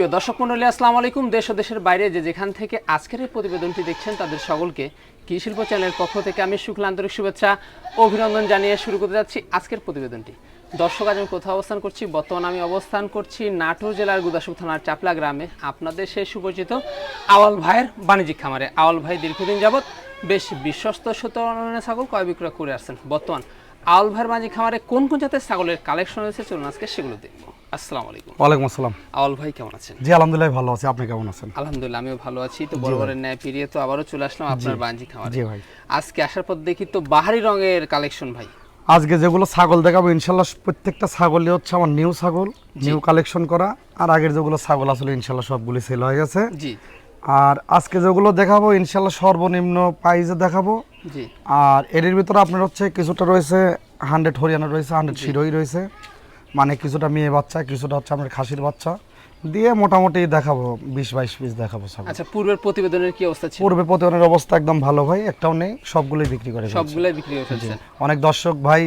সুপ্রিয় দর্শক মন্ডলী আসসালামু আলাইকুম। দেশ ও দেশের বাইরে যে যেখান থেকে আজকের এই প্রতিবেদনটি দেখছেন, তাদের সকলকে কৃষি শিল্প চ্যানেলের পক্ষ থেকে আমি শুক্লা আন্তরিক শুভেচ্ছা, অভিনন্দন জানিয়ে শুরু করতে যাচ্ছি আজকের প্রতিবেদনটি। দর্শক, আজ আমি কোথাও অবস্থান করছি, বর্তমানে আমি অবস্থান করছি নাটোর জেলার গুদাসুক থানার চাপলা গ্রামে। আপনাদের সেই সুপরিচিত আওয়াল ভাইয়ের বাণিজ্যিক খামারে। আওয়াল ভাই দীর্ঘদিন যাবৎ বেশ বিশ্বস্ত সত্যনের ছাগল ক্রয় বিক্রয় করে আসছেন। বর্তমান আওয়াল ভাইয়ের বাণিজ্যিক খামারে কোন কোন জাতের ছাগলের কালেকশন রয়েছে, চলুন আজকে সেগুলো দেখব। আসসালামু আলাইকুম। ওয়ালাইকুম আসসালাম। আওয়াল ভাই কেমন আছেন? জি আলহামদুলিল্লাহ ভালো আছি। আপনি কেমন আছেন? আলহামদুলিল্লাহ আমিও ভালো আছি। তো বরাবরের ন্যায় পেরিয়ে তো আবারও চলে আসলাম আপনার বাঞ্জি খামারে। জি ভাই। আজকে আসার পর দেখি তো বাহারি রঙের কালেকশন ভাই। আজকে যেগুলো ছাগল দেখাবো ইনশাল্লাহ প্রত্যেকটা ছাগলই হচ্ছে আমার নিউ ছাগল নিউ কালেকশন করা। আর আগের যেগুলো ছাগল আসলে ইনশাল্লাহ সবগুলি সেল হয়ে গেছে। জি। আর আজকে যেগুলো দেখাবো ইনশাল্লাহ সর্বনিম্ন প্রাইজে দেখাবো। জি। আর এর ভিতরে আপনার হচ্ছে কিছুটা রয়েছে হান্ড্রেড হরিয়ানা রয়েছে হান্ড্রেড শিরোই রয়েছে। মানে কিছুটা মেয়ে বাচ্চা কিছুটা হচ্ছে আপনার খাসির বাচ্চা। দিয়ে মোটামুটি দেখাবো বিশ বাইশ পিস দেখাবো সব। আচ্ছা পূর্বের প্রতিবেদনের কি অবস্থা ছিল? পূর্বে প্রতিবেদনের অবস্থা একদম ভালো ভাই একটাও নেই সবগুলোই বিক্রি করে। সবগুলাই বিক্রি হয়ে ফেলছেন। অনেক দর্শক ভাই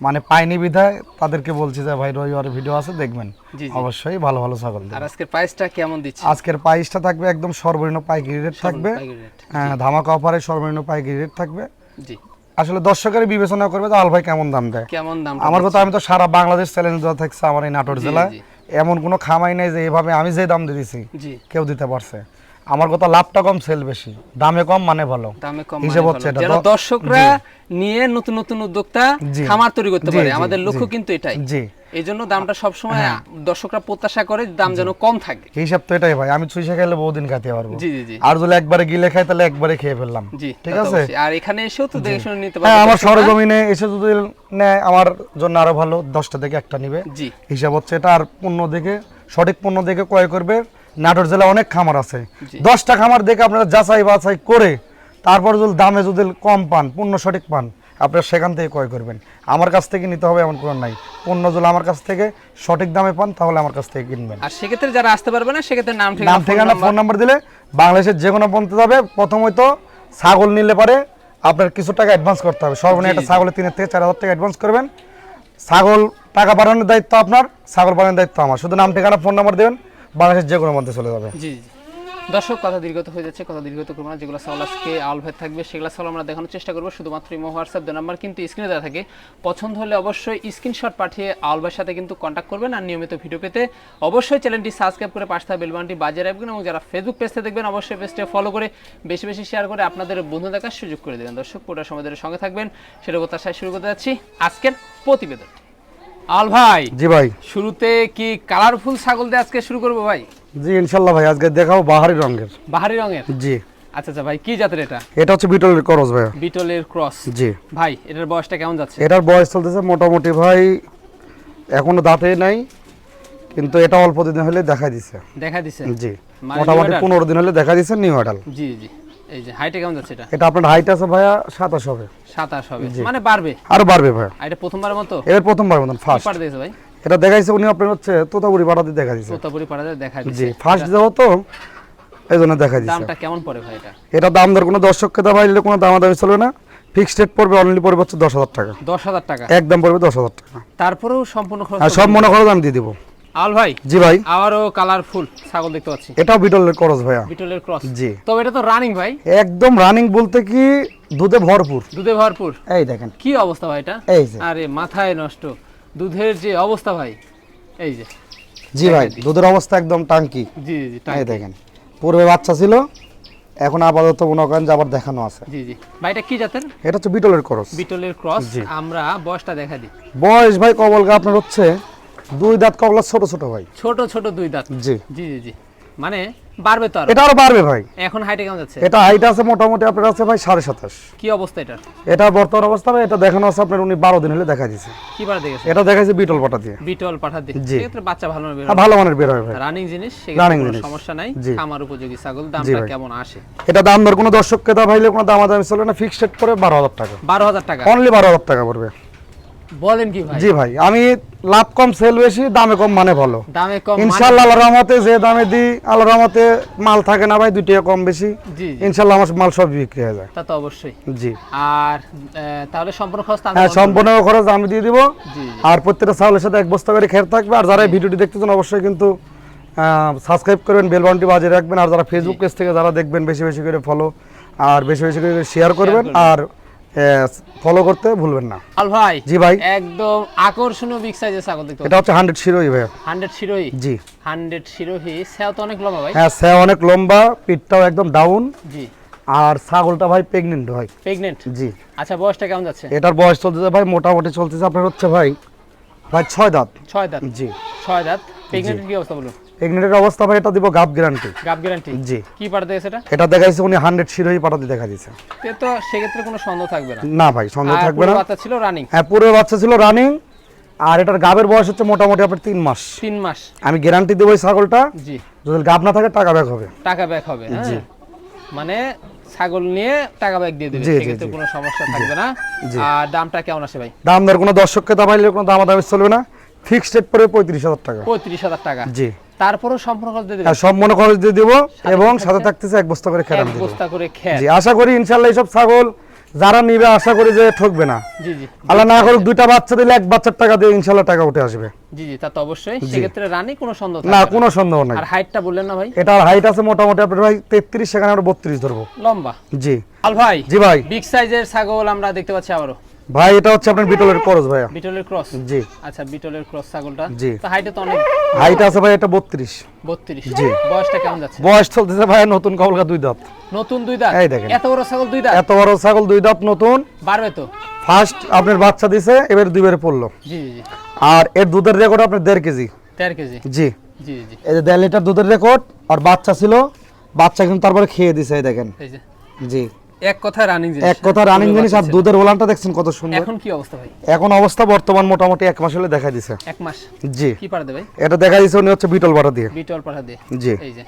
মানে পায়নি বিধায় তাদেরকে বলছি যে ভাই রবিবার ভিডিও আছে দেখবেন। অবশ্যই ভালো ভালো ছাগল আর আজকের প্রাইসটা কেমন দিচ্ছে? আজকের প্রাইসটা থাকবে একদম সর্বনিম্ন পাইকারি রেট থাকবে। হ্যাঁ, ধামাকা অফারে সর্বনিম্ন পাইকারি রেট থাকবে। জি। আসলে দর্শকের বিবেচনা করবে যে আল ভাই কেমন দাম দেয়। কেমন দাম আমার কথা আমি তো সারা বাংলাদেশ চ্যালেঞ্জ দেওয়া থাকছে আমার এই নাটোর জেলায় এমন কোনো খামাই নাই যে এভাবে আমি যে দাম দিয়ে দিছি কেউ দিতে পারছে। আমার কথা লাভটা কম সেল বেশি। দামে কম মানে ভালো। দামে কম হিসেব মানে হচ্ছে এটা। দর্শকরা নিয়ে নতুন নতুন উদ্যোক্তা খামার তৈরি করতে পারে। আমাদের লক্ষ্য কিন্তু এটাই। জি। এই জন্য দামটা সবসময় হ্যাঁ। দর্শকরা প্রত্যাশা করে দাম যেন কম থাকে। হিসাব তো এটাই ভাই আমি চুইসা খেলে বহুদিন পারব। জি জি আর যদি একবারে গিলে খাই তাহলে একবারে খেয়ে ফেললাম। জি ঠিক আছে? আর এখানে এসেও তো দেখে শুনে নিতে হ্যাঁ আমার সরজমিনে এসে যদি নেয় আমার জন্য আরও ভালো দশটা থেকে একটা নিবে। জি। হিসাব হচ্ছে এটা আর পণ্য দেখে সঠিক পণ্য দেখে ক্রয় করবে। নাটোর জেলায় অনেক খামার আছে। দশটা খামার দেখে আপনারা যাচাই বাছাই করে তারপর যদি দামে যদি কম পান পণ্য সঠিক পান আপনারা সেখান থেকে ক্রয় করবেন। আমার কাছ থেকে নিতে হবে এমন কোনো নাই। পণ্য যদি আমার কাছ থেকে সঠিক দামে পান তাহলে আমার কাছ থেকে কিনবেন। আর সেক্ষেত্রে যারা আসতে পারবে না সেক্ষেত্রে নাম নাম ঠিকানা ফোন নাম্বার দিলে বাংলাদেশের যে কোনো পন্থে যাবে। প্রথমত ছাগল নিলে পারে আপনার কিছু টাকা অ্যাডভান্স করতে হবে। সর্বনিম্ন একটা ছাগলের তিনের থেকে চার হাজার টাকা অ্যাডভান্স করবেন। ছাগল টাকা পাঠানোর দায়িত্ব আপনার ছাগল পাঠানোর দায়িত্ব আমার। শুধু নাম ঠিকানা ফোন নাম্বার দেবেন বাংলাদেশের যে কোনো মধ্যে চলে যাবে। জি জি। দর্শক কথা দীর্ঘত হয়ে যাচ্ছে কথা দীর্ঘত করব না। যেগুলো সাউল আজকে আউল ভাই থাকবে সেগুলো সাউল আমরা দেখানোর চেষ্টা করব। শুধুমাত্র ইমো হোয়াটসঅ্যাপ দু নাম্বার কিন্তু স্ক্রিনে দেওয়া থাকে। পছন্দ হলে অবশ্যই স্ক্রিনশট পাঠিয়ে আউল ভাইয়ের সাথে কিন্তু কন্ট্যাক্ট করবেন আর নিয়মিত ভিডিও পেতে অবশ্যই চ্যানেলটি সাবস্ক্রাইব করে পাশে থাকা বেলবানটি বাজিয়ে রাখবেন এবং যারা ফেসবুক পেজতে দেখবেন অবশ্যই পেজটা ফলো করে বেশি বেশি শেয়ার করে আপনাদের বন্ধু দেখার সুযোগ করে দেবেন। দর্শক পুরো সময় ধরে সঙ্গে থাকবেন। সেটা প্রত্যাশায় শুরু করতে যাচ্ছি আজকের প্রতিবেদন আল ভাই জি ভাই। শুরুতে কি কালারফুল ছাগল দিয়ে আজকে শুরু করব ভাই? জি ইনশাল্লাহ ভাই আজকে দেখাবো বাহারি রঙের। বাহারি রঙের? জি। আচ্ছা আচ্ছা ভাই কি জাতের এটা? এটা হচ্ছে বিটলের করস ভাই বিটলের ক্রস। জি। ভাই এটার বয়সটা কেমন যাচ্ছে? এটার বয়স চলতেছে মোটামুটি ভাই এখনও দাঁতে নাই কিন্তু এটা অল্প দিন হলে দেখা দিছে। দেখা দিছে? জি। মানে মোটামুটি new adult? পনেরো দিন হলে দেখা দিছে নিউ আডাল জি জি। এই যে হাইটে কেমন যাচ্ছে এটা? এটা আপনার হাইট আছে ভাইয়া সাতাশ হবে। সাতাশ হবে। মানে বাড়বে? আরও বাড়বে ভাইয়া। এটা প্রথমবারের মতো? এবার প্রথমবার মতন ফার্স্ট পাড়া দিয়েছে ভাই? এটা দেখাইছে উনি আপনার হচ্ছে তোতাপুরি পাড়া দিয়ে দেখা দিছে। তোতাপুরি পাড়া দিয়ে দেখা জি ফার্স্ট দেওয়া তো এই জন্য দেখা দিছে। দামটা কেমন পড়ে ভাই এটা? এটা দাম দর কোনো দর্শককে দেওয়া হইলে কোনো দামাদামি চলবে না। ফিক্সড রেট পড়বে অনলি পড়বে হচ্ছে দশ হাজার টাকা। দশ হাজার টাকা। একদম পড়বে দশ হাজার টাকা। তারপরেও সম্পূর্ণ খরচ সব মনে খরচ আমি দিয়ে দিব। আল ভাই জি ভাই। আবারও কালারফুল ছাগল দেখতে পাচ্ছি। এটাও বিটলের খরচ ভাইয়া। বিটলের ক্রস জি। তবে এটা তো রানিং ভাই। একদম রানিং বলতে কি দুধে ভরপুর। দুধে ভরপুর। এই দেখেন। কি অবস্থা ভাই এটা? এই আরে মাথায় নষ্ট। দুধের যে অবস্থা ভাই এই যে। জি ভাই দুধের অবস্থা একদম টাঙ্কি। জি জি টাইট। দেখেন পূর্বে বাচ্চা ছিল এখন আপাতত মনে করেন যে আবার দেখানো আছে। জি জি। ভাই এটা কি জাতের? এটা হচ্ছে বিটলের ক্রস। বিটলের ক্রস। আমরা বয়সটা দেখা দিই। বয়স ভাই কবলগা আপনার হচ্ছে দুই দাঁত কবলা ছোট ছোট ভাই। ছোট ছোট দুই দাঁত। জি জি জি। মানে বাড়বে তো এটা আরও বাড়বে ভাই। এখন হাইটে কেমন যাচ্ছে? এটা হাইট আছে মোটামুটি আপনার আছে ভাই কি অবস্থা এটা এটা বর্তমান অবস্থা ভাই এটা দেখানো আছে আপনার উনি বারো দিন হলে দেখা দিছে। কি বার দেখেছে এটা দেখাইছে বিটল পাটা দিয়ে। বিটল পাঠা দিয়ে। সেক্ষেত্রে বাচ্চা ভালো হবে। হ্যাঁ, ভালো মানের বের হয় ভাই। রানিং জিনিস কোনো জিনিস। সমস্যা নাই। জি। খামার উপযোগী ছাগল দামটা কেমন আসে? এটা দাম দর কোনো দর্শক ক্রেতা ভাইলে কোনো দামাদামি চলবে না ফিক্সড করে বারো হাজার টাকা। বারো হাজার টাকা। অনলি বারো হাজার টাকা পড়বে। বলেন কি ভাই? জি ভাই আমি লাভ কম সেল বেশি দামে কম মানে ভালো। দামে কম মানে- ইনশাল্লাহ আল্লাহ রহমতে যে দামে দিই আল্লাহ রহমতে মাল থাকে না ভাই দুই টাকা কম বেশি। জি ইনশাল্লাহ আমার মাল সব বিক্রি হয়ে যায়। তা তো অবশ্যই। জি। আর তাহলে সম্পূর্ণ খরচ হ্যাঁ সম্পূর্ণ খরচ আমি দিয়ে দিব। আর প্রত্যেকটা চাউলের সাথে এক বস্তা করে খেয়ে থাকবে। আর যারা ভিডিওটি দেখতেছেন অবশ্যই কিন্তু সাবস্ক্রাইব করবেন বেল বাটনটি বাজিয়ে রাখবেন। আর যারা ফেসবুক পেজ থেকে যারা দেখবেন বেশি বেশি করে ফলো আর বেশি বেশি করে শেয়ার করবেন। আর ফলো করতে ভুলবেন না। আল ভাই জি ভাই। একদম আকর্ষণীয় বিগ সাইজের ছাগল দেখতে এটা হচ্ছে হান্ড্রেড শিরোই ভাই হান্ড্রেড শিরোহি? জি। হান্ড্রেড শিরোহি। সেও তো অনেক লম্বা ভাই। হ্যাঁ সে অনেক লম্বা পিঠটাও একদম ডাউন জি। আর ছাগলটা ভাই প্রেগনেন্ট ভাই প্রেগনেন্ট জি। আচ্ছা বয়সটা কেমন যাচ্ছে? এটার বয়স চলতেছে ভাই মোটামুটি চলতেছে আপনার হচ্ছে ভাই ভাই ছয় দাঁত। ছয় দাঁত। জি। ছয় দাঁত। প্রেগনেন্টের কি অবস্থা বলুন? প্রেগনেন্টের অবস্থা ভাই এটা দিব গাপ গ্যারান্টি গ্যারান্টি জি। কি পাঠাতে গেছে এটা এটা দেখাইছে উনি হান্ড্রেড শিরোই পাঠাতে দেখা দিয়েছে। তে তো সেক্ষেত্রে কোনো সন্দেহ থাকবে না। না ভাই সন্দেহ থাকবে না। বাচ্চা ছিল রানিং হ্যাঁ পুরো বাচ্চা ছিল রানিং আর এটার গাবের বয়স হচ্ছে মোটামুটি আপনার তিন মাস। তিন মাস। আমি গ্যারান্টি দেবো এই ছাগলটা। জি। যদি গাব না থাকে টাকা ব্যাক হবে। টাকা ব্যাক হবে হ্যাঁ? জি। মানে ছাগল নিয়ে টাকা ব্যাক দিয়ে দেবে সেক্ষেত্রে কোনো সমস্যা থাকবে না। জি। আর দামটা কেমন আসে ভাই? দাম দর কোনো দর্শককে দামাইলে কোনো দামাদামি চলবে না। ফিক্সড রেট পড়বে পঁয়ত্রিশ হাজার টাকা। পঁয়ত্রিশ হাজার টাকা। জি। তারপরেও সম্পূর্ণ খরচ দিয়ে দেবে হ্যাঁ সব খরচ দিয়ে দিব এবং সাথে থাকতেছে এক বস্তা করে খেলাম এক বস্তা করে খেয়ে জি আশা করি ইনশাল্লাহ এইসব ছাগল যারা নিবে আশা করি যে ঠকবে না। জি জি। আল্লাহ না করুক দুইটা বাচ্চা দিলে এক বাচ্চার টাকা দিয়ে ইনশাল্লাহ টাকা উঠে আসবে। জি জি তা তো অবশ্যই। সেক্ষেত্রে রানি কোনো সন্দেহ না কোনো সন্দেহ নাই। আর হাইটটা বললেন না ভাই? এটার হাইট আছে মোটামুটি আপনার ভাই তেত্রিশ সেখানে আমরা বত্রিশ ধরবো। লম্বা। জি। আল ভাই জি ভাই। বিগ সাইজের ছাগল আমরা দেখতে পাচ্ছি আবারও। ভাই এটা হচ্ছে আপনার বিটলের করজ ভাইয়া। বিটলের ক্রস জি। আচ্ছা বিটলের ক্রস ছাগলটা? জি। তো হাইটে তো অনেক। হাইট আছে ভাই এটা বত্রিশ। বত্রিশ। জি। বয়সটা কেমন যাচ্ছে? বয়স চলতেছে ভাই নতুন কবলকা দুই দাঁত। নতুন দুই দাঁত? এই দেখেন। এত বড় ছাগল দুই দাঁত? এত বড় ছাগল দুই দাঁত নতুন। বাড়বে তো? ফার্স্ট আপনার বাচ্চা দিছে এবার দুইবারে পড়ল। জি জি আর এর দুধের রেকর্ড আপনার দেড় কেজি। দেড় কেজি? জি। জি জি এই যে দেড় লিটার দুধের রেকর্ড আর বাচ্চা ছিল বাচ্চা কিন্তু তারপরে খেয়ে দিছে এই দেখেন। এই যে। জি। এক কথা রানিং জিনিস। এক কথা রানিং জিনিস আর দুধের ওলানটা দেখছেন কত সুন্দর। এখন কি অবস্থা ভাই? এখন অবস্থা বর্তমান মোটামুটি এক মাস হলে দেখা দিছে। এক মাস? জি। কি পারে ভাই? এটা দেখা দিছে উনি হচ্ছে বিটল বাটা দিয়ে। বিটল পাঠা দিয়ে। জি। এই যে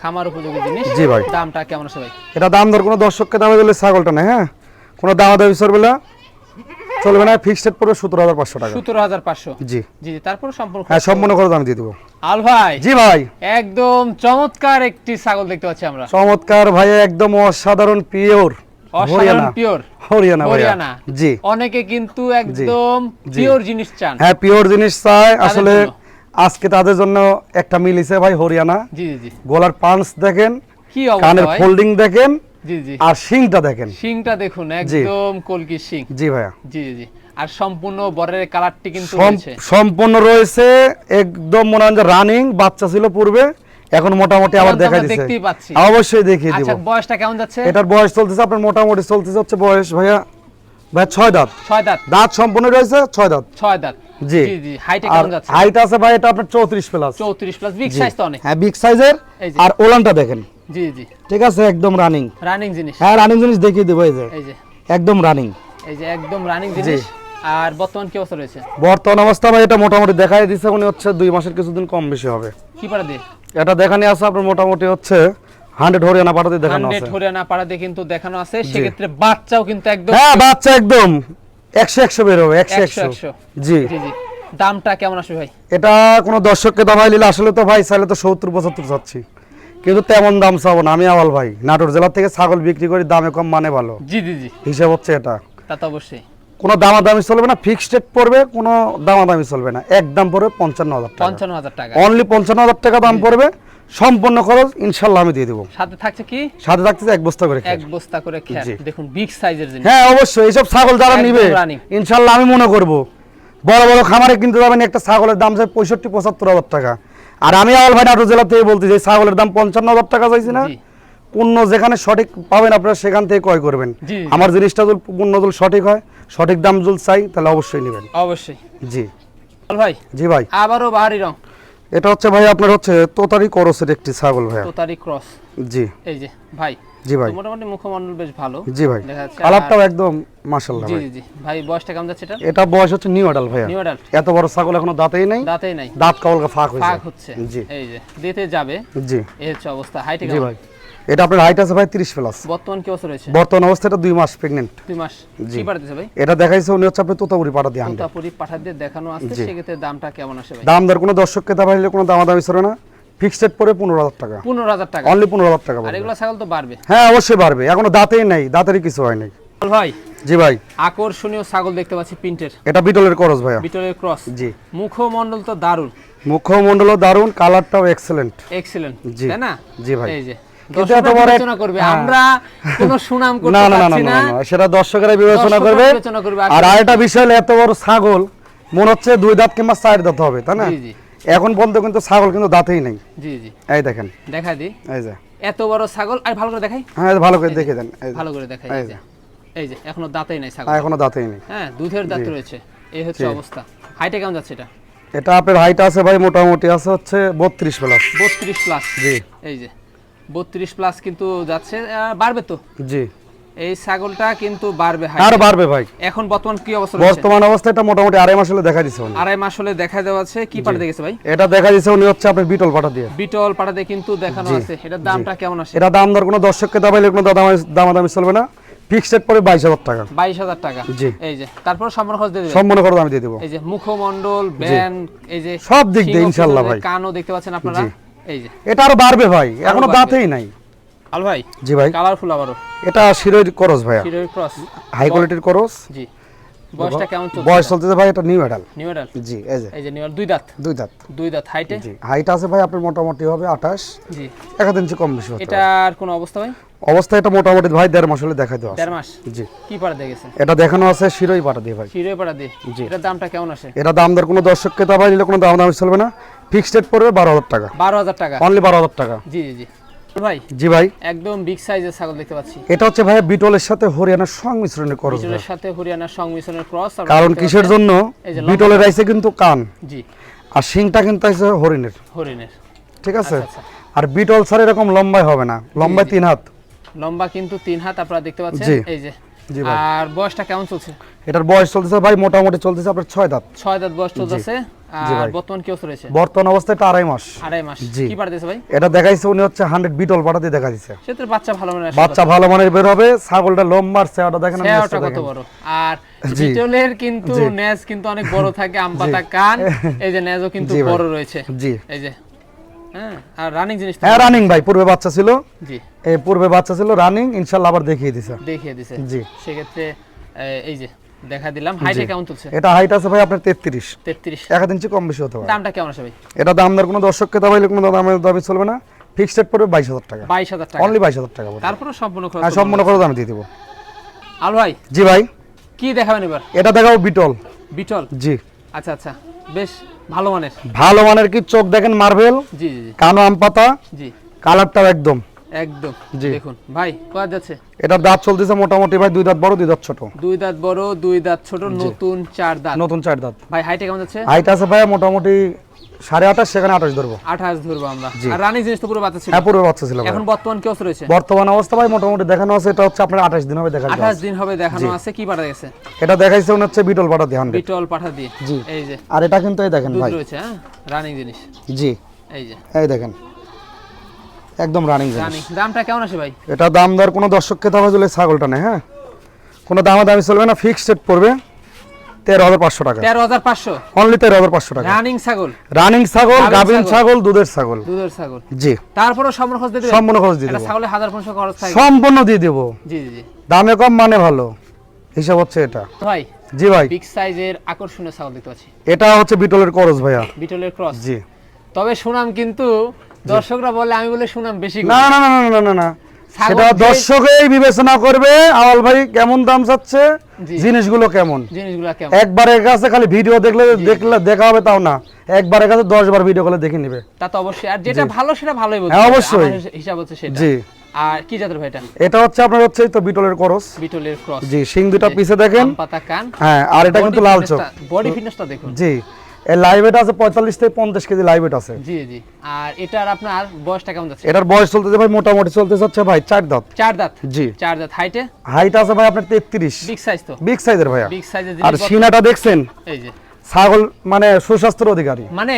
খামার উপযোগী জিনিস। জি ভাই। দামটা কেমন আছে ভাই? এটা দাম দর কোনো দর্শককে দামে দিলে ছাগলটা নেই হ্যাঁ? কোনো দামা দাবি না চলবে না ফিক্সড পড়বে সতেরো হাজার পাঁচশো টাকা। সতেরো হাজার পাঁচশো। জি। জি জি তারপর সম্পূর্ণ হ্যাঁ সম্পূর্ণ করে দাম দিয়ে দেবো। আল ভাই জি ভাই। একদম চমৎকার একটি ছাগল দেখতে পাচ্ছি আমরা। চমৎকার ভাই একদম অসাধারণ পিওর। অসাধারণ পিওর। হরিয়ানা হরিয়ানা। জি। অনেকে কিন্তু একদম পিওর জিনিস চান। হ্যাঁ পিওর জিনিস তাদের আসলে আজকে তাদের জন্য একটা মিলিছে ভাই হরিয়ানা। জি জি গলার পাঞ্চ দেখেন কি অবস্থা কানের ফোল্ডিং দেখেন জি জি। আর শিংটা দেখেন। শিংটা দেখুন একদম কলকি শিং। জি ভাইয়া। জি জি। আর সম্পূর্ণ বরের কালারটি কিন্তু সম্পূর্ণ রয়েছে একদম মনে হয় রানিং বাচ্চা ছিল পূর্বে এখন মোটামুটি আবার দেখা। অবশ্যই দেখিয়ে দিব। আচ্ছা বয়সটা কেমন যাচ্ছে? এটার বয়স চলতেছে আপনার মোটামুটি চলতেছে হচ্ছে বয়স ভাইয়া ভাইয়া ছয় দাঁত। ছয় দাঁত। দাঁত সম্পূর্ণ রয়েছে ছয় দাঁত। ছয় দাঁত। জি। জি হাইটে কেমন যাচ্ছে? হাইট আছে ভাই এটা আপনার চৌত্রিশ প্লাস চৌত্রিশ প্লাস বিগ সাইজ তো অনেক। হ্যাঁ বিগ সাইজের আর ওলানটা দেখেন। জি জি। ঠিক আছে একদম রানিং রানিং জিনিস। হ্যাঁ রানিং জিনিস দেখিয়ে দেবো এই যে। এই যে। একদম রানিং এই যে একদম রানিং জিনিস। আর বর্তমান কি অবস্থা রয়েছে? বর্তমান অবস্থা ভাই এটা মোটামুটি দেখাই দিচ্ছে উনি হচ্ছে দুই মাসের কিছুদিন কম বেশি হবে। কি পাড়া দিয়ে? এটা দেখানি আছে আপনার মোটামুটি হচ্ছে হান্ড্রেড হরিয়ানা পাঠাতে দেখানো হান্ড্রেড হরিয়ানা পাড়া দিয়ে কিন্তু দেখানো আছে সেক্ষেত্রে বাচ্চাও কিন্তু একদম হ্যাঁ বাচ্চা একদম। একশো একশো বের হবে একশো একশো। জি। জি দামটা কেমন আসবে ভাই? এটা কোনো দর্শককে দামাই নিলে আসলে তো ভাই চাইলে তো সত্তর পঁচাত্তর চাচ্ছি। কিন্তু তেমন দাম চাবো না আমি আওয়াল ভাই। নাটোর জেলা থেকে ছাগল বিক্রি করি দামে কম মানে ভালো। জি জি জি। হিসাব হচ্ছে এটা। তা তো অবশ্যই। কোনো দামাদামি চলবে না ফিক্সড রেট পড়বে কোনো দামাদামি চলবে না। একদম পড়বে পঞ্চান্ন হাজার টাকা। পঞ্চান্ন হাজার টাকা। অনলি পঞ্চান্ন হাজার টাকা দাম পড়বে। সম্পূর্ণ খরচ ইনশাল্লাহ আমি দিয়ে দেবো। সাথে থাকছে কি? সাথে থাকতেছে এক বস্তা করে এক বস্তা করে খেয়াল জি। দেখুন বিগ সাইজের জিনিস। হ্যাঁ অবশ্যই। এইসব ছাগল যারা নিবে ইনশাল্লাহ আমি মনে করব। বড় বড় খামারে কিনতে যাবেন একটা ছাগলের দাম চাই পঁয়ষট্টি পঁচাত্তর হাজার টাকা। আর আমি আওয়াল ভাই নাটোর জেলা থেকে বলতে চাই ছাগলের দাম পঞ্চান্ন হাজার টাকা চাইছি না। পণ্য যেখানে সঠিক পাবেন আপনারা সেখান থেকে ক্রয় করবেন। আমার জিনিসটা যদি পণ্য যদি সঠিক হয় সঠিক দাম যদি চাই তাহলে অবশ্যই নেবেন। অবশ্যই। জি। ভাই? জি ভাই। আবারও বাহারি রং। এটা হচ্ছে ভাই আপনার হচ্ছে তোতারি করসের একটি ছাগল ভাইয়া। তোতারি ক্রস। জি। এই যে ভাই জি ভাই। মোটামুটি মুখমণ্ডল বেশ ভালো। জি ভাই। কালারটাও একদম মাশাল্লাহ জি ভাই। জি ভাই বয়সটা কেমন যাচ্ছে এটা এটা বয়স হচ্ছে নিউ অ্যাডাল ভাইয়া। নিউ অ্যাডাল্ট এত বড় ছাগল এখনও দাঁতেই নেই। দাঁতেই নাই। দাঁত কাবলকে ফাঁক হয়েছে। ফাঁক হচ্ছে। জি। এই যে দিতে যাবে। জি। এই হচ্ছে অবস্থা। হাইটে জি ভাই। এটা আপনার হাইট আছে ভাই 30 প্লাস বর্তমান কি বছর হয়েছে বর্তমান অবস্থাটা দুই মাস প্রেগনেন্ট দুই মাস। জি। কি পাঠাতেছে ভাই? এটা দেখাইছে উনি হচ্ছে আপনি তোতাপুরি পাটা দিয়ে আনবেন তোতাপুরি পাঠা দিয়ে দেখানো আসছে জি। সেক্ষেত্রে দামটা কেমন আসে ভাই? দাম দর কোনো দর্শককে দাম হইলে কোনো দামাদামি ছিল না। ফিক্সড পরে পনেরো হাজার টাকা। পনেরো হাজার টাকা। অনলি পনেরো হাজার টাকা আর। এগুলো ছাগল তো বাড়বে। হ্যাঁ অবশ্যই পারবে এখনও দাঁতেই নেই দাঁতেরই কিছু হয় নাই। ভাই জি ভাই। আকর্ষণীয় ছাগল দেখতে পাচ্ছি প্রিন্টের। এটা বিটলের করস ভাইয়া। বিটলের ক্রস জি। মুখমণ্ডল তো দারুণ। মুখমণ্ডলও দারুণ কালারটাও এক্সেলেন্ট এক্সেলেন্ট জি। তাই না? জি ভাই। এই যে। আর আরেকটা বিষয় এত বড় ছাগল মনে হচ্ছে দুই দাঁত কিংবা চার দাঁত হবে তাই না? এখন কিন্তু ছাগল কিন্তু দাঁতেই নেই। জি জি। এই দেখেন। দেখা দি। এই যে। এত বড় ছাগল আর ভালো করে দেখাই। হ্যাঁ ভালো করে দেখে দেন ভালো করে দেখাই এই এই যে। এই যে এখনও দাঁতেই নাই ছাগল। হ্যাঁ, এখনও দাঁতেই নেই। হ্যাঁ দুধের দাঁত রয়েছে। এই হচ্ছে অবস্থা। হাইটে কেমন যাচ্ছে এটা? এটা আপনার হাইট আছে ভাই মোটামুটি আছে হচ্ছে বত্রিশ প্লাস বত্রিশ প্লাস জি। এই যে। বত্রিশ প্লাস কিন্তু যাচ্ছে বাড়বে তো? জি। এই ছাগলটা কিন্তু বাড়বে আর বাড়বে ভাই। এখন বর্তমান কি অবস্থা বর্তমান অবস্থা এটা মোটামুটি আড়াই মাস হলে দেখা উনি। আড়াই মাস হলে দেখা দেওয়া আছে। কি পাঠাতে গেছে ভাই? এটা দেখা দিচ্ছে উনি হচ্ছে আপনার বিটল পাঠা দিয়ে। বিটল পাঠাতে কিন্তু দেখানো আছে। এটার দামটা কেমন আসে এটা দাম দর কোনো দর্শককে দাবাইলে কোনো দামাদামি দামাদামি চলবে না। ফিক্সড পরে বাইশ হাজার টাকা। বাইশ হাজার টাকা। জি। এই যে তারপর সম্মান খরচ দিয়ে দেবে সম্পূর্ণ খরচ আমি দিয়ে দেবো। এই যে মুখমণ্ডল ব্যান এই যে সব দিক দিয়ে ইনশাআল্লাহ ভাই। কানও দেখতে পাচ্ছেন আপনারা। এই যে। এটা আরও বাড়বে ভাই এখনও দাঁতেই নাই। আল ভাই জি ভাই। কালারফুল আবারও। এটা করস ভাইয়া। হিরোর ক্রস। হাই কোয়ালিটির করস। জি। বয়সটা কেমন চলছে? বয়স চলতেছে ভাই এটা নিউ অ্যাডাল নিউ জি এই যে। এই যে নিউ দুই দাঁত। দুই দাঁত। দুই দাঁত। হাইটে জি। হাইট আছে ভাই আপনার মোটামুটি হবে আঠাশ। জি। এক হাত ইঞ্চি কম বেশি হতে পারে। এটার কোন অবস্থা ভাই? অবস্থা এটা মোটামুটি ভাই দেড় মাস হলে দেখা দেওয়া দেড় মাস? জি। কি পাড়া দিয়ে গেছে? এটা দেখানো আছে শিরোই পাটা দিয়ে ভাই। হিরোই পাড়া দিয়ে জি। এটার দামটা কেমন আসে? এটা দাম দর কোনো দর্শককে দাবাই দিলে কোনো দাম দামি চলবে না। ফিক্সড রেট পড়বে বারো হাজার টাকা। বারো হাজার টাকা। অনলি বারো হাজার টাকা। জি জি জি। ভাই জি ভাই। একদম বিগ সাইজের ছাগল দেখতে পাচ্ছি। এটা হচ্ছে ভাই বিটলের সাথে হরিয়ানার সংমিশ্রণের করস। বিটলের সাথে হরিয়ানার সংমিশ্রণের ক্রস কারণ কিসের জন্য? বিটলের আইসে কিন্তু কান। জি। আর শিংটা কিন্তু আছে হরিণের। হরিণের। ঠিক আছে? আচ্ছা, আর বিটল স্যার এরকম লম্বাই হবে না। লম্বায় তিন হাত। লম্বা কিন্তু তিন হাত আপনারা দেখতে পাচ্ছেন। এই যে। আর বয়সটা কেমন চলছে? এটার বয়স চলতেছে ভাই মোটামুটি চলতেছে আপনার ছয় দাঁত। ছয় দাঁত বয়স চলতেছে। আর ভাই। বর্তমান কি অবস্থা রয়েছে? বর্তমান অবস্থায় এটা আড়াই মাস। আড়াই মাস। জি। কি পাঠাতেছে ভাই? এটা দেখাইছে উনি হচ্ছে হান্ড্রেড বিটল পাটা দেখা দিচ্ছে সেক্ষেত্রে বাচ্চা ভালো মানে বাচ্চা ভালো মানের বের হবে ছাগলটা লম্বার চেহারাটা দেখেন আর চেহারাটা কত বড়। আর বিটলের কিন্তু নেজ কিন্তু অনেক বড় থাকে আম কান। এই যে নেজও কিন্তু বড় রয়েছে। জি। এই যে। হ্যাঁ আর রানিং জিনিস হ্যাঁ রানিং ভাই পূর্বে বাচ্চা ছিল। জি। এই পূর্বে বাচ্চা ছিল রানিং ইনশাল্লাহ আবার দেখিয়ে দিছে। দেখিয়ে দিছে। জি। সেক্ষেত্রে এই যে দেখা দিলাম। হাইটে কেমন এটা হাইট আছে ভাই আপনার তেত্রিশ। তেত্রিশ। এক হাত ইঞ্চি কম বেশি হতে পারে। দামটা কেমন আসে ভাই? এটা দাম দর কোনো দর্শককে দাবাইলে কোনো দাম দাবি চলবে না। ফিক্সড রেট পড়বে বাইশ হাজার টাকা। বাইশ হাজার টাকা। অনলি বাইশ হাজার টাকা পড়বে। তারপরে সম্পূর্ণ খরচ হ্যাঁ সম্পূর্ণ করে আমি দিয়ে দেবো। আল ভাই জি ভাই। কি দেখাবেন এবার? এটা দেখাবো বিটল। বিটল? জি। আচ্ছা আচ্ছা। বেশ ভালো মানের। ভালো মানের কি চোখ দেখেন মার্বেল? জি জি কানো আম পাতা? জি। কালারটাও একদম। একদম। দেখুন ভাই কোয়া যাচ্ছে এটার দাঁত চলতেছে মোটামুটি ভাই দুই দাঁত বড় দুই দাঁত ছোট। দুই দাঁত বড় দুই দাঁত ছোট নতুন চার দাঁত। নতুন চার দাঁত। ভাই হাইটে কেমন যাচ্ছে? হাইট আছে ভাই মোটামুটি সাড়ে আঠাশ সেখানে আঠাশ ধরবো। আঠাশ ধরবো আমরা। আর রানিং জিনিস তো পুরো বাচ্চা ছিল। হ্যাঁ পূর্বে বাচ্চা ছিল এখন বর্তমান কি অবস্থা রয়েছে? বর্তমান অবস্থা ভাই মোটামুটি দেখানো আছে এটা হচ্ছে আপনার আঠাশ দিন হবে দেখা যাবে। আঠাশ দিন হবে দেখানো আছে কি পাঠা গেছে এটা দেখাইছে উনি হচ্ছে বিটল পাটা দিয়ে বিটল পাঠা দিয়ে। জি। এই যে। আর এটা কিন্তু এই দেখেন ভাই। রয়েছে হ্যাঁ? রানিং জিনিস। জি। এই যে। এই দেখেন। একদম রানিং জিনিস। দামটা কেমন আসে ভাই? এটা দাম দর কোনো দর্শককে দামে দিলে ছাগলটা নেই হ্যাঁ? কোনো দামা দামি চলবে না ফিক্সড রেট পড়বে তেরো হাজার পাঁচশো টাকা। তেরো হাজার পাঁচশো? অনলি তেরো হাজার পাঁচশো টাকা। রানিং ছাগল? রানিং ছাগল গাভীন ছাগল। ছাগল দুধের ছাগল। দুধের ছাগল। জি। তারপরেও সম্পূর্ণ খরচ দিয়ে সম্পূর্ণ খরচ দিয়ে দেবো। ছাগলের হাজার পনেরোশো খরচ থাকে সম্পূর্ণ দিয়ে দেবো। জি জি দামে কম মানে ভালো। হিসাব হচ্ছে এটা। ভাই জি ভাই। বিগ সাইজের আকর্ষণীয় ছাগল দেখতে পাচ্ছি। এটা হচ্ছে বিটলের করজ ভাইয়া। বিটলের ক্রস জি। তবে সুনাম কিন্তু দর্শকরা বলে আমি বলে সুনাম বেশি না না না না না না সেটা দর্শকেই বিবেচনা করবে আওয়াল ভাই কেমন দাম চাচ্ছে জিনিসগুলো কেমন। জিনিসগুলা কেমন। একবারের কাছে খালি ভিডিও দেখলে দেখলে দেখা হবে তাও না। একবারের কাছে দশ বার ভিডিও করে দেখে নিবে। তা তো অবশ্যই। আর যেটা ভালো সেটা ভালোই বলতে হ্যাঁ, অবশ্যই। হিসাব হচ্ছে সেটা। জি। আর কি জাতের ভাই এটা? এটা হচ্ছে আপনার হচ্ছে তো বিটলের করস। বিটলের ক্রস। জি সিং দুটা পিছে দেখেন। পাতা কান। হ্যাঁ আর এটা কিন্তু লাল চোখ। বডি ফিটনেসটা দেখুন। জি। এই লাইভেট আছে পঁয়তাল্লিশ থেকে পঞ্চাশ কেজি লাইভেট আছে। জি জি। আর এটার আপনার বয়সটা কেমন যাচ্ছে? এটার বয়স চলতেছে ভাই মোটামুটি চলতে যাচ্ছে ভাই চার দাঁত। চার দাঁত? জি। চার দাঁত। হাইটে হাইট আছে ভাই আপনার তেত্রিশ। বিগ সাইজ তো? বিগ সাইজের ভাইয়া। বিগ সাইজের আর সিনাটা দেখছেন? এই যে। ছাগল মানে সুস্বাস্থ্যের অধিকারী। মানে।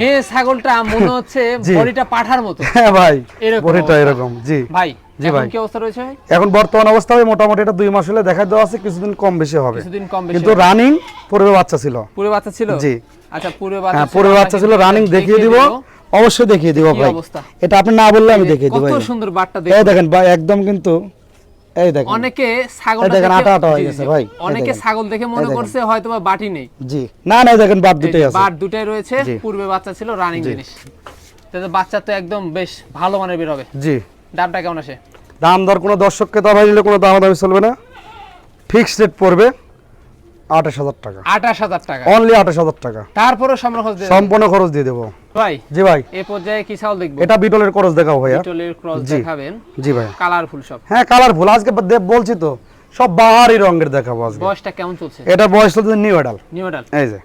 মেয়ে ছাগলটা মনে হচ্ছে। বডিটা পাঠার মতো। হ্যাঁ ভাই এরকম বড়িটা এরকম জি। ভাই জি এখন ভাই। কি অবস্থা রয়েছে এখন বর্তমান অবস্থা মোটামুটি এটা দুই মাস হলে দেখা দেওয়া আছে কিছুদিন কম বেশি হবে। কিছুদিন কম বেশি কিন্তু রানিং পূর্বে বাচ্চা ছিল। পুরো বাচ্চা ছিল? জি। আচ্ছা পুরো বাচ্চা হ্যাঁ পূর্বে বাচ্চা ছিল রানিং দেখিয়ে দিব। অবশ্যই দেখিয়ে দিব ভাই। এটা আপনি না বললে আমি দেখিয়ে দিব কত সুন্দর বাটটা এই দেখেন। ভাই একদম কিন্তু এই দেখেন। অনেকে ছাগল দেখেন, আটা আটা হয়ে গেছে ভাই। অনেকে ছাগল দেখে মনে করছে হয়তো বাটি নেই। জি। না না দেখেন বাদ দুটোই আছে। বাট দুটাই রয়েছে পূর্বে বাচ্চা ছিল রানিং জিনিস। তাহলে বাচ্চা তো একদম বেশ ভালো মানের বের হবে। জি। দামটা কেমন আসে? দাম দর কোনো দর্শককে দাবাই দিলে কোনো দাম দামি চলবে না। ফিক্সড রেট পড়বে আঠাশ হাজার টাকা। আঠাশ হাজার টাকা। অনলি আঠাশ হাজার টাকা। তারপরে সম্পূর্ণ খরচ দিয়ে দেবো। ভাই জি ভাই। এই পর্যায়ে কি ছাগল দেখব? এটা বিটলের খরচ দেখাও ভাইয়া। ক্রস দেখাবেন। জি ভাই। কালারফুল সব। হ্যাঁ কালারফুল আজকে বলছি তো সব বাহারি রঙের দেখাবো আজকে। বয়সটা কেমন চলছে? এটা বয়স চলছে নিউ এডাল নিউ মডেল এই যে।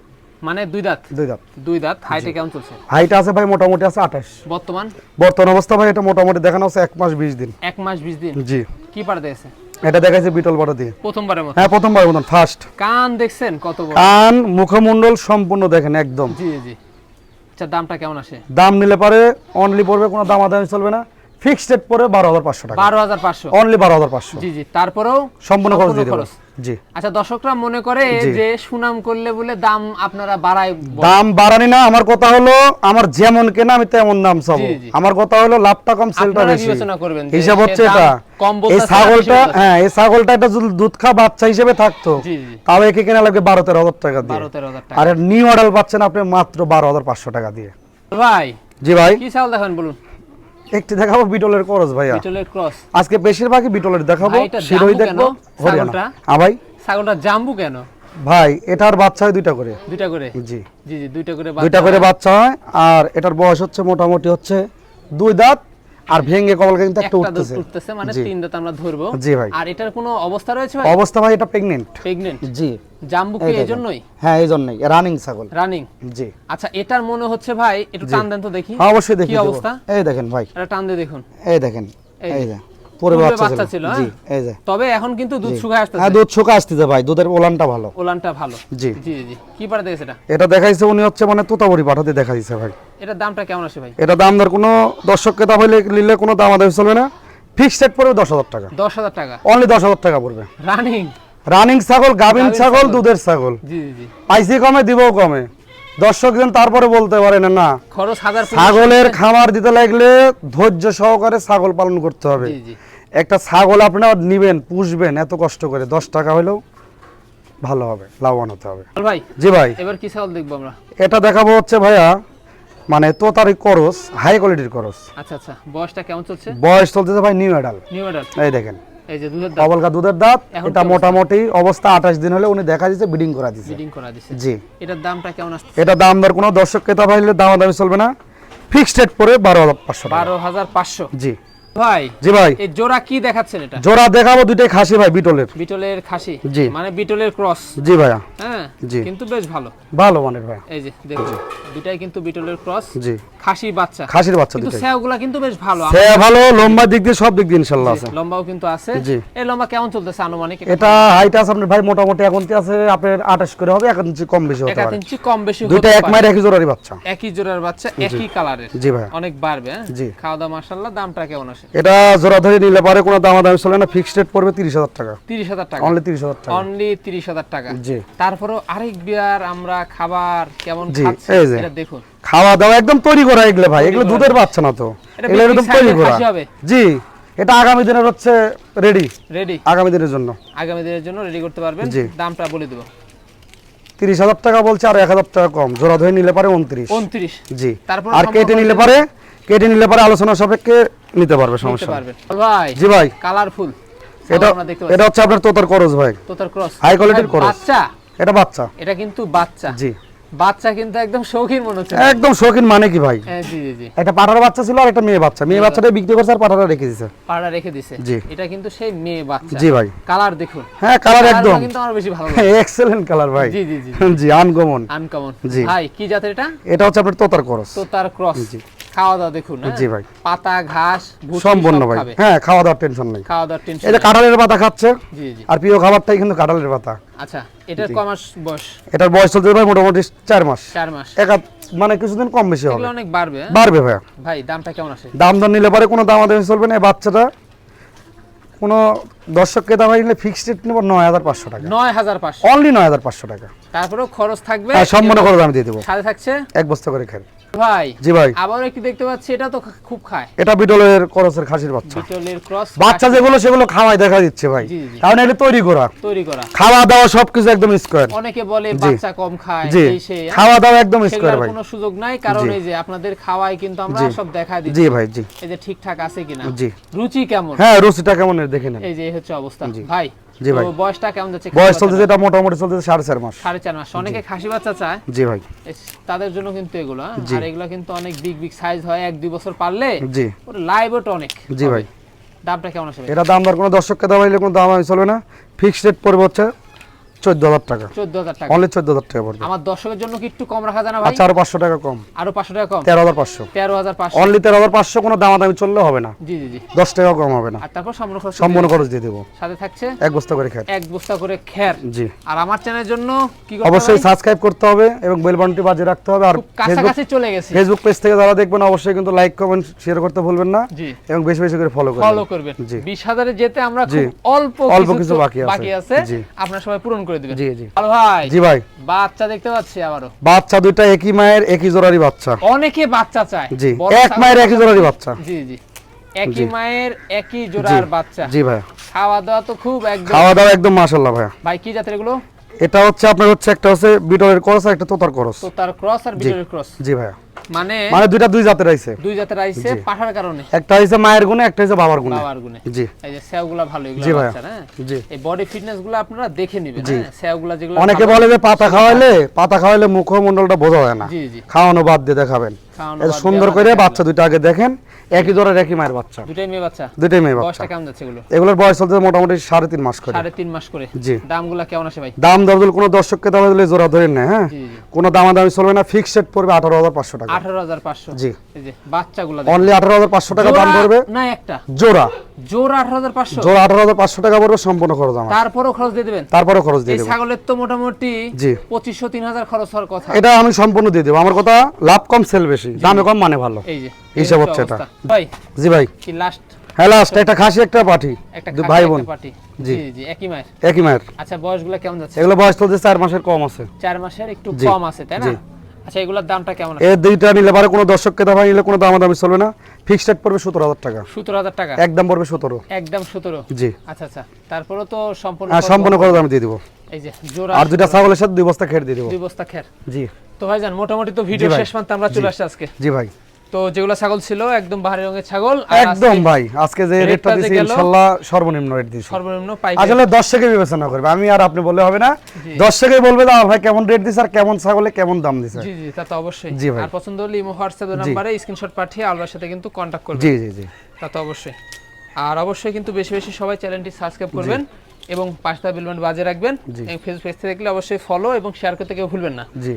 মানে দুই দাঁত? দুই দাঁত। দুই দাঁত হাইটে কেমন চলছে? হাইট আছে ভাই মোটামুটি আছে আঠাশ। বর্তমান? বর্তমান অবস্থা ভাই এটা মোটামুটি দেখানো আছে এক মাস বিশ দিন। এক মাস বিশ দিন? জি। কি পাড়া দিয়েছে এটা দেখাইছে বিটল বাটা দিয়ে। প্রথমবারের মতো? হ্যাঁ প্রথমবার মতন ফার্স্ট কান দেখছেন কত বড়? কান মুখমণ্ডল সম্পূর্ণ দেখেন একদম। জি জি। আচ্ছা দামটা কেমন আসে? দাম নিলে পারে অনলি পড়বে কোনো দামাদামি চলবে না। ফিক্সড রেট হাজার পাঁচশো টাকা। বারো হাজার পাঁচশো। অনলি বারো হাজার পাঁচশো। জি জি। তারপরেও সম্পূর্ণ খরচ দিয়ে দেবো। জি। আচ্ছা দর্শকরা মনে করে যে সুনাম করলে বলে দাম আপনারা বাড়ায় দাম বাড়ানি না আমার কথা হলো আমার যেমন কেনা আমি তেমন দাম চাবো। আমার কথা হলো লাভটা কম সেলটা বেশি। হিসাব হচ্ছে এটা। এই ছাগলটা হ্যাঁ এই ছাগলটা এটা যদি দুধ খা বাচ্চা হিসেবে থাকতো তাও একে কেনা লাগবে বারো তেরো হাজার টাকা দিয়ে। আর নিউ অর্ডার পাচ্ছেন আপনি মাত্র বারো হাজার পাঁচশো টাকা দিয়ে। ভাই জি ভাই। কি ছাগল দেখাবেন বলুন। একটি দেখাবো বিটলের ক্রস ভাইয়া। বিটলের ক্রস। আজকে বেশিরভাগই বিটলের দেখাবো শিরোই দেখব হরিয়ানা। ছাগলটা? হ্যাঁ ভাই? ছাগলটা জাম্বু কেন? ভাই এটার বাচ্চা হয় দুইটা করে। দুইটা করে? জি। জি জি দুইটা করে দুইটা করে বাচ্চা হয় আর এটার বয়স হচ্ছে মোটামুটি হচ্ছে দুই দাঁত আর ভেঙে কবল কিন্তু একটা উঠতেছে। উঠতেছে মানে তিন দাঁত আমরা ধরবো। জি ভাই। আর এটার কোনো অবস্থা রয়েছে ভাই? অবস্থা ভাই এটা প্রেগনেন্ট প্রেগনেন্ট জি। জাম্বু কি এই এই জন্যই? হ্যাঁ এই জন্যই। রানিং ছাগল। রানিং জি। আচ্ছা এটার মনে হচ্ছে ভাই একটু টান দেন তো দেখি। হ্যাঁ অবশ্যই দেখি কি অবস্থা? এই দেখেন ভাই। এটা টান দিয়ে দেখুন। এই দেখেন। এই যে। পরে বাচ্চা ছিল। জি হ্যাঁ? এই যে। তবে এখন কিন্তু দুধ শুকায় আসতেছে। হ্যাঁ দুধ শুকা আসতেছে ভাই। দুধের ওলানটা ভালো। ওলানটা ভালো। জি। জি জি কি পাড়া দেখেছে এটা? এটা দেখাইছে উনি হচ্ছে মানে তোতাবড়ি পাঠাতে দেখা দিছে ভাই। এটার দামটা কেমন আসে ভাই? এটা দাম দর কোনো দর্শককে দাম হইলে নিলে কোনো দাম আদায় চলবে না। ফিক্সড রেট পড়বে দশ হাজার টাকা। দশ হাজার টাকা? অনলি দশ হাজার টাকা পড়বে। রানিং রানিং ছাগল গাভিন ছাগল। দুধের ছাগল। জি জি পাইসি কমে দিবও কমে। দর্শক যেন তারপরে বলতে পারে না না। খরচ হাজার ছাগলের খামার দিতে লাগলে ধৈর্য সহকারে ছাগল পালন করতে হবে। একটা ছাগল আপনারা নিবেন পুষবেন এত কষ্ট করে। দশ টাকা হলেও ভালো হবে লাভবান হতে হবে। ভাই। জি ভাই। এবার কি ছাগল দেখব আমরা? এটা দেখাবো হচ্ছে ভাইয়া মানে তোতারি করস হাই কোয়ালিটির করস। আচ্ছা আচ্ছা বয়সটা কেমন চলছে? বয়স চলতেছে ভাই নিউ এডাল নিউ অ্যাডাল এই দেখেন। এই যে দুধের দাঁত। অবলকা দুধের দাঁত এটা মোটামুটি অবস্থা আঠাশ দিন হলে উনি দেখা দিয়েছে বিডিং করা দিয়েছে বিডিং করা দিছে। জি। এটার দামটা কেমন আসছে? এটা দাম দর কোনো দর্শক ক্রেতা দাম দামি চলবে না। ফিক্সড রেট পরে বারো হাজার পাঁচশো টাকা। বারো হাজার পাঁচশো। জি। ভাই জি ভাই। এই জোড়া কি দেখাচ্ছেন এটা? জোড়া দেখাবো দুইটাই খাসি ভাই বিটলের। বিটলের খাসি? জি। মানে বিটলের ক্রস। জি ভাইয়া। হ্যাঁ জি। কিন্তু বেশ ভালো। ভালো মানের ভাইয়া। এই যে দেখুন দুটাই কিন্তু বিটলের ক্রস। জি। খাসি বাচ্চা। খাসির বাচ্চা কিন্তু দুইটাই। কিন্তু বেশ ভালো। ভালো লম্বা দিক দিয়ে সব দিক দিয়ে ইনশাল্লাহ আছে। লম্বাও কিন্তু আছে। জি। এই লম্বা কেমন চলতেছে আনুমানিক? এটা হাইট আছে আপনার ভাই মোটামুটি এখন কি আছে? আপনার আঠাশ করে হবে এক ইঞ্চি কম বেশি হতে এক পারে। ইঞ্চি কম বেশি দুইটা এক। মায়ের একই জোড়ারই বাচ্চা। একই জোড়ার বাচ্চা একই কালারের জি ভাইয়া। অনেক বাড়বে হ্যাঁ? জি। খাওয়া দাওয়া মাসাল্লাহ দামটা কেমন আসে এটা জোড়া ধরে নিলে পারে কোনো দামাদামি চলে না ফিক্সড রেট পড়বে তিরিশ হাজার টাকা। তিরিশ হাজার টাকা। অনলি তিরিশ হাজার টাকা। অনলি তিরিশ হাজার টাকা। জি। তারপরেও আরেক বিয়ার আমরা খাবার কেমন খাচ্ছি এটা দেখুন। খাওয়া দাওয়া একদম তৈরি করা এগুলো ভাই এগুলো দুধের বাচ্চা না তো। এগুলো একদম তৈরি করা? জি এটা আগামী দিনের হচ্ছে রেডি রেডি আগামী দিনের জন্য। আগামী দিনের জন্য রেডি করতে পারবেন। দামটা বলে দেবো। তিরিশ হাজার টাকা বলছে আর এক হাজার টাকা কম। জোড়া ধরে নিলে পারে উনত্রিশ। উনত্রিশ। জি। তারপর আর কেটে নিলে পারে কেটে নিলে পারে আলোচনা সাপেক্ষে নিতে পারবে সমস্যা নেই। ভাই জি ভাই। কালারফুল। এটা এটা হচ্ছে আপনার তোতার করজ ভাই। তোতার ক্রস High quality র cross। বাচ্চা? এটা বাচ্চা। এটা কিন্তু বাচ্চা। জি। বাচ্চা কিন্তু একদম শৌখিন মনে হচ্ছে। একদম শৌখিন মানে কি ভাই? হ্যাঁ জি জি জি। একটা পাঠার বাচ্চা ছিল আর একটা মেয়ে বাচ্চা। মেয়ে বাচ্চাটা বিক্রি করছে আর পাঠাটা রেখে দিছে। পাড়া রেখে দিছে। জি। এটা কিন্তু সেই মেয়ে বাচ্চা। জি ভাই। কালার দেখুন। হ্যাঁ কালার একদম। কিন্তু আমার বেশি ভালো লাগে। এক্সেলেন্ট কালার ভাই। জি জি জি জি। আনকমন আনকমন জি। ভাই কি জাতের এটা? এটা হচ্ছে আপনার তোতার করস তো তার ক্রস খাওয়া দাওয়া দেখুন হ্যাঁ? জি ভাই। পাতা ঘাস সম্পূর্ণ ভাই। হ্যাঁ খাওয়া দাওয়ার টেনশন নেই। খাওয়া দাওয়ার টেনশন যে কাঁঠালের পাতা খাচ্ছে জি জি। আর প্রিয় খাবারটাই কিন্তু কাঁঠালের পাতা। আচ্ছা এটার কমাস বয়স? এটার বয়স চলছে ভাই মোটামুটি চার মাস। চার মাস। এক মানে কিছুদিন কম বেশি হবে। অনেক বাড়বে হ্যাঁ? বাড়বে ভাইয়া। ভাই দামটা কেমন আসে দাম দর নিলে পরে কোনো দাম আদামি চলবে না বাচ্চাটা। কোনো দর্শককে দাম নিলে ফিক্সড রেট নেব নয় হাজার পাঁচশো টাকা। নয় হাজার পাঁচশো। অনলি নয় হাজার পাঁচশো টাকা। তারপরেও খরচ থাকবে। হ্যাঁ সম্পূর্ণ করে আমি দিয়ে দেবো। সাথে থাকছে? এক বস্তা করে খাই ভাই জি ভাই। আবার একটু দেখতে পাচ্ছি এটা তো খুব খায়। এটা বিটলের করসের খাসির বাচ্চা। বিটলের ক্রস বাচ্চা যেগুলো সেগুলো খাওয়াই দেখা দিচ্ছে ভাই। জি, জি। কারণ এটা তৈরি করা। তৈরি করা। খাওয়া দাওয়া সবকিছু একদম স্কোয়ার অনেকে বলে বাচ্চা কম খায় এই সেই? খাওয়া দাওয়া একদম স্কোয়ার ভাই। কোনো সুযোগ নাই কারণ এই যে আপনাদের খাওয়াই কিন্তু আমরা সব দেখা দিচ্ছি। জি ভাই জি। এই যে ঠিকঠাক আছে কিনা। জি। রুচি কেমন? হ্যাঁ রুচিটা কেমন দেখে নেন। এই যে হচ্ছে অবস্থা। ভাই জি ভাই। বয়সটা কেমন যাচ্ছে বয়স চলতেছে এটা মোটামুটি চলতেছে সাড়ে চার মাস। সাড়ে চার মাস। অনেকে খাসি বাচ্চা চায়। জি ভাই। তাদের জন্য কিন্তু এগুলো হ্যাঁ? আর এগুলো কিন্তু অনেক বিগ বিগ সাইজ হয় এক দুই বছর পারলে জি। লাইভ ওটা অনেক জি ভাই। দামটা কেমন আসবে? এটা দাম দর কোনো দর্শককে দাম হইলে কোনো দাম আমি চলবে না। ফিক্সড রেট পড়বে হচ্ছে চোদ্দ হাজার টাকা। চোদ্দ হাজার টাকা। অনলি চোদ্দ হাজার টাকা পড়বে। আমার দর্শকের জন্য কি একটু কম রাখা যায় না ভাই? আচ্ছা আরও পাঁচশো টাকা কম। আরও পাঁচশো টাকা কম? তেরো হাজার পাঁচশো। তেরো হাজার পাঁচশো। অনলি তেরো হাজার পাঁচশো কোনো দামাদামি চললে হবে না। জি জি জি। দশ টাকা কম হবে না। আর তারপর সম্পূর্ণ খরচ সম্পূর্ণ খরচ দিয়ে দেবো। সাথে থাকছে? এক বস্তা করে খাই এক বস্তা করে খ্যার। জি। আর আমার চ্যানেলের জন্য কি অবশ্যই সাবস্ক্রাইব করতে হবে এবং বেল বাটনটি বাজিয়ে রাখতে হবে। আর কাছাকাছি চলে গেছি। ফেসবুক পেজ থেকে যারা দেখবেন অবশ্যই কিন্তু লাইক কমেন্ট শেয়ার করতে ভুলবেন না। জি। এবং বেশি বেশি করে ফলো ফলো করবেন। জি। বিশ হাজারে যেতে আমরা খুব অল্প অল্প কিছু বাকি আছে। বাকি আছে। আপনারা সবাই পূরণ করে দিবেন। জি জি। ভালো ভাই জি ভাই। বাচ্চা দেখতে পাচ্ছি আবারও। বাচ্চা দুইটা একই মায়ের একই জোড়ারই বাচ্চা। অনেকে বাচ্চা চায়। জি এক মায়ের একই জোড়ারই বাচ্চা। জি জি। একই মায়ের একই জোড়ার বাচ্চা। জি ভাই। খাওয়া দাওয়া তো খুব একদম খাওয়া দাওয়া একদম মাশাল্লাহ ভাইয়া। ভাই কি জাতের এগুলো? এটা হচ্ছে আপনার হচ্ছে একটা হচ্ছে বিটলের করস আর একটা তোতার করস। তো তার ক্রস আর বিটের ক্রস। জি ভাইয়া। মানে মানে দুইটা দুই জাতের আইছে। দুই জাতের আইছে পাঠার কারণে। একটা হইছে মায়ের গুণে একটা হইছে বাবার গুণে। বাবার গুণে। জি। এই যে স্যাওগুলা ভালো এগুলো জি। হ্যাঁ? জি। এই বডি ফিটনেসগুলো আপনারা দেখে নেবেন হ্যাঁ? স্যাওগুলা যেগুলো অনেকে বলে যে পাতা খাওয়াইলে পাতা খাওয়াইলে মুখমণ্ডলটা বোঝা যায় না। জি জি। খাওয়ানো বাদ দিয়ে দেখাবেন। সুন্দর করে বাচ্চা দুইটা আগে দেখেন। একই জোড়ার একই মায়ের বাচ্চা। দুটাই মেয়ে বাচ্চা? দুইটাই মেয়ে বাচ্চা। বয়সটা কেমন যাচ্ছে এগুলো? এগুলোর বয়স চলছে মোটামুটি সাড়ে তিন মাস করে। সাড়ে তিন মাস করে। জি। দামগুলা কেমন আসে ভাই? দাম দরদল কোনো দর্শককে দাম দিলে জোড়া ধরে নেয় হ্যাঁ? কোনো দামাদামি চলবে না। ফিক্সড পড়বে আঠারো হাজার পাঁচশো টাকা। আঠারো হাজার পাঁচশো। জি। এই যে বাচ্চাগুলা অনলি আঠারো হাজার পাঁচশো টাকা দাম পড়বে? না একটা। জোড়া? জোর আঠারো জোড়া আঠারো হাজার পাঁচশো টাকা পড়বে সম্পূর্ণ খরচ আমার। তারপরও খরচ দিয়ে দেবেন? তারপরে খরচ দিয়ে এই ছাগলের তো মোটামুটি জি। পঁচিশশো তিন হাজার খরচ হওয়ার কথা। এটা আমি সম্পূর্ণ দিয়ে দেবো। আমার কথা লাভ কম সেল বেশি। দামে কম মানে ভালো। এই যে হিসাব হচ্ছে এটা। ভাই জি ভাই। কি লাস্ট হ্যাঁ লাস্ট একটা খাসি একটা ভাই বোন। জি। জি জি একই মায়ের। একই মায়ের। আচ্ছা বয়সগুলো কেমন যাচ্ছে? এগুলো বয়স চলছে চার মাসের কম আছে। চার মাসের একটু কম আছে তাই না। আচ্ছা এগুলোর দামটা কেমন এই দুইটা নিলে পারে কোনো নিলে কোনো দামাদামি চলবে না। ফিক্সড রেট পড়বে সতেরো হাজার টাকা। সতেরো হাজার টাকা? একদম পড়বে সতেরো। একদম সতেরো? জি। আচ্ছা আচ্ছা। তারপরে তো সম্পূর্ণ হ্যাঁ সম্পূর্ণ করে দাম দিয়ে দিব। এই যে জোড়া আর দুইটা ছাগলের সাথে দুই বস্তা খেয়ে দিয়ে দিব। দুই বস্তা খের। জি। তো ভাইজান মোটামুটি তো ভিডিও শেষ পর্যন্ত আমরা চলে আসছি আজকে। জি ভাই। তো যেগুলো ছাগল ছিল একদম বাহারি রঙের ছাগল একদম ভাই আজকে যে রেটটা দিছি ইনশাআল্লাহ সর্বনিম্ন রেট দিছি। সর্বনিম্ন পাইকারি আসলে দর্শকে বিবেচনা করবে আমি আর আপনি বললে হবে না। জি। দর্শকে বলবে দাও ভাই কেমন রেট দিছে আর কেমন ছাগলে কেমন দাম দিছে? জি জি তা তো অবশ্যই। জি ভাই। আর পছন্দ হলে ইমো হোয়াটসঅ্যাপ নাম্বারে স্ক্রিনশট পাঠিয়ে আলবার সাথে কিন্তু কন্টাক্ট করবেন। জি জি জি। তা তো অবশ্যই। আর অবশ্যই কিন্তু বেশি বেশি সবাই চ্যানেলটি সাবস্ক্রাইব করবেন এবং পাঁচটা বিলমেন্ট বাজে রাখবেন। এবং ফেসবুক পেজ থেকে দেখলে অবশ্যই ফলো এবং শেয়ার করতে কেউ ভুলবেন না। জি।